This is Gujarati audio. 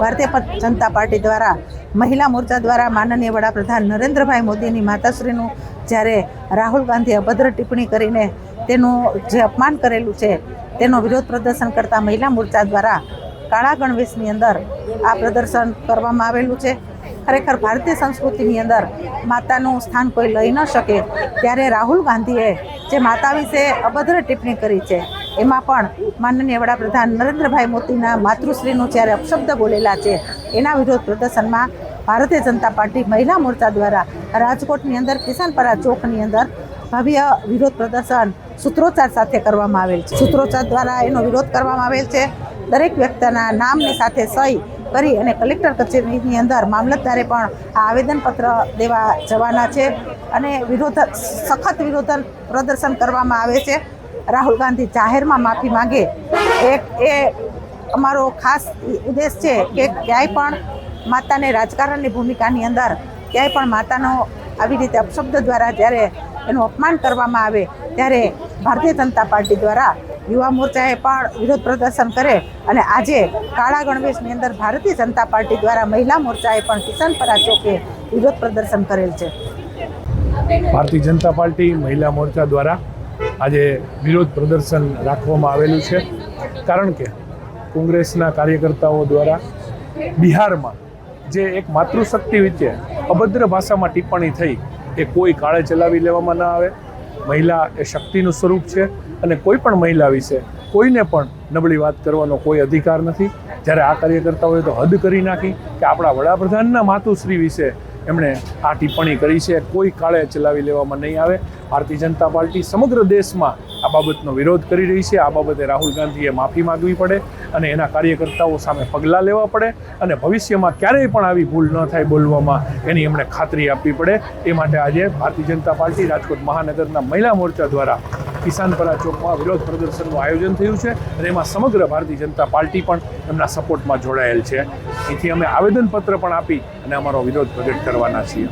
ભારતીય જનતા પાર્ટી દ્વારા, મહિલા મોરચા દ્વારા માનનીય વડાપ્રધાન નરેન્દ્રભાઈ મોદીની માતાશ્રીનું જ્યારે રાહુલ ગાંધી અભદ્ર ટિપ્પણી કરીને તેનું જે અપમાન કરેલું છે, તેનો વિરોધ પ્રદર્શન કરતા મહિલા મોરચા દ્વારા કાળા ગણવેશની અંદર આ પ્રદર્શન કરવામાં આવેલું છે. ખરેખર ભારતીય સંસ્કૃતિની અંદર માતાનું સ્થાન કોઈ લઈ ન શકે, ત્યારે રાહુલ ગાંધીએ જે માતા વિશે અભદ્ર ટિપ્પણી કરી છે એમાં પણ માનનીય વડાપ્રધાન નરેન્દ્રભાઈ મોદીના માતૃશ્રીનું જ્યારે અપશબ્દ બોલેલા છે, એના વિરોધ પ્રદર્શનમાં ભારતીય જનતા પાર્ટી મહિલા મોરચા દ્વારા રાજકોટની અંદર કિસાનપરા ચોકની અંદર ભવ્ય વિરોધ પ્રદર્શન સૂત્રોચ્ચાર સાથે કરવામાં આવેલ છે. સૂત્રોચ્ચાર દ્વારા એનો વિરોધ કરવામાં આવેલ છે. દરેક વ્યક્તિના નામની સાથે સહી કરી અને કલેક્ટર કચેરીની અંદર મામલતદારે પણ આ આવેદનપત્ર દેવા જવાના છે અને વિરોધ સખત વિરોધ પ્રદર્શન કરવામાં આવે છે. રાહુલ ગાંધી જાહેરમાં માફી માંગે. એક એ અમારો ખાસ ઉદ્દેશ છે કે ક્યાંય પણ માતાને રાજકારણની ભૂમિકાની અંદર ક્યાંય પણ માતાનો આવી રીતે અપશબ્દ દ્વારા જ્યારે એનું અપમાન કરવામાં આવે ત્યારે ભારતીય જનતા પાર્ટી દ્વારા યુવા મોરચાએ પણ વિરોધ પ્રદર્શન કરે અને આજે કાળા ગણવેશની અંદર ભારતીય જનતા પાર્ટી દ્વારા મહિલા મોરચાએ પણ કિસાનપરા ચોકે વિરોધ પ્રદર્શન કરેલ છે. ભારતીય જનતા પાર્ટી મહિલા મોરચા દ્વારા આજે વિરોધ પ્રદર્શન રાખવામાં આવેલું છે. કારણ કે કોંગ્રેસના કાર્યકર્તાઓ દ્વારા બિહારમાં જે એક માતૃશક્તિ વિશે અભદ્ર ભાષામાં ટિપ્પણી થઈ એ કોઈ કાળે ચલાવી લેવામાં ન આવે, મહિલા એ શક્તિનું સ્વરૂપ છે અને કોઈ પણ મહિલા વિશે કોઈને પણ નબળી વાત કરવાનો કોઈ અધિકાર નથી. જ્યારે આ કાર્યકર્તાઓએ તો હદ કરી નાખી કે આપણા વડાપ્રધાનના માતુશ્રી વિશે એમણે આ ટિપ્પણી કરી છે. કોઈ કાળે ચલાવી લેવામાં નહીં આવે. ભારતીય જનતા પાર્ટી સમગ્ર દેશમાં આ બાબતનો વિરોધ કરી રહી છે. આ બાબતે રાહુલ ગાંધીએ માફી માગવી પડે અને એના કાર્યકર્તાઓ સામે પગલાં લેવા પડે અને ભવિષ્યમાં ક્યારેય પણ આવી ભૂલ ન થાય બોલવામાં એની એમણે ખાતરી આપવી પડે. એ માટે આજે ભારતીય જનતા પાર્ટી રાજકોટ મહાનગરના મહિલા મોરચા દ્વારા કિસાનપરા ચોકમાં વિરોધ પ્રદર્શનનું આયોજન થયું છે અને એમાં સમગ્ર ભારતીય જનતા પાર્ટી પણ એમના સપોર્ટમાં જોડાયેલ છે. એથી અમે આવેદનપત્ર પણ આપી અને અમારો વિરોધ પ્રગટ કરવાના છીએ.